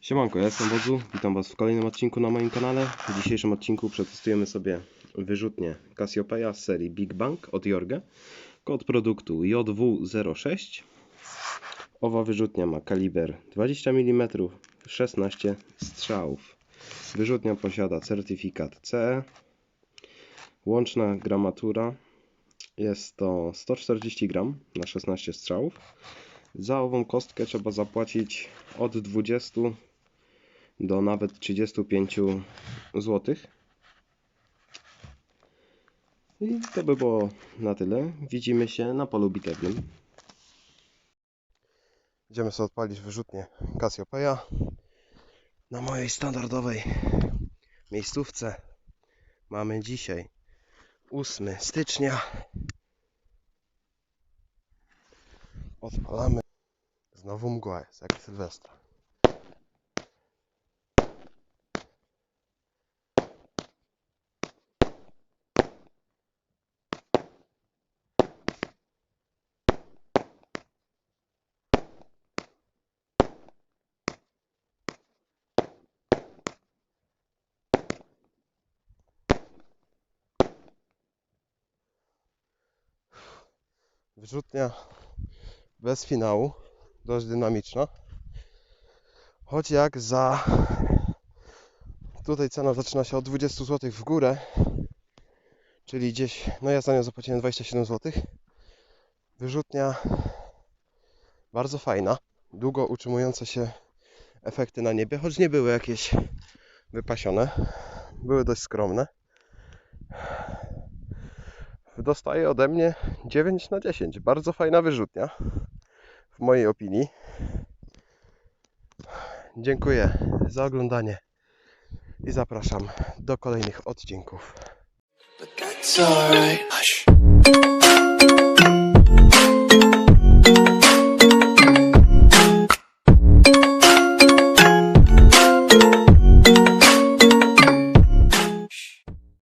Siemanko, ja jestem Wodzu, witam Was w kolejnym odcinku na moim kanale. W dzisiejszym odcinku przetestujemy sobie wyrzutnię Cassiopeia z serii Big Bang od Jorge. Kod produktu JW06. Owa wyrzutnia ma kaliber 20 mm, 16 strzałów. Wyrzutnia posiada certyfikat CE. Łączna gramatura jest to 140 gram na 16 strzałów. Za ową kostkę trzeba zapłacić od 20 do nawet 35 zł. I to by było na tyle. Widzimy się na polu bitewnym. Idziemy sobie odpalić wyrzutnię Cassiopeia na mojej standardowej miejscówce. Mamy dzisiaj 8 stycznia. Odpalamy. Znowu mgła jest, jak Sylwestra. Wyrzutnia bez finału, dość dynamiczna. Choć jak za tutaj cena zaczyna się od 20 zł w górę, czyli gdzieś, no ja za nią zapłaciłem 27 zł. Wyrzutnia bardzo fajna, długo utrzymujące się efekty na niebie, choć nie były jakieś wypasione, były dość skromne. Dostaje ode mnie 9 na 10. Bardzo fajna wyrzutnia, w mojej opinii. Dziękuję za oglądanie i zapraszam do kolejnych odcinków.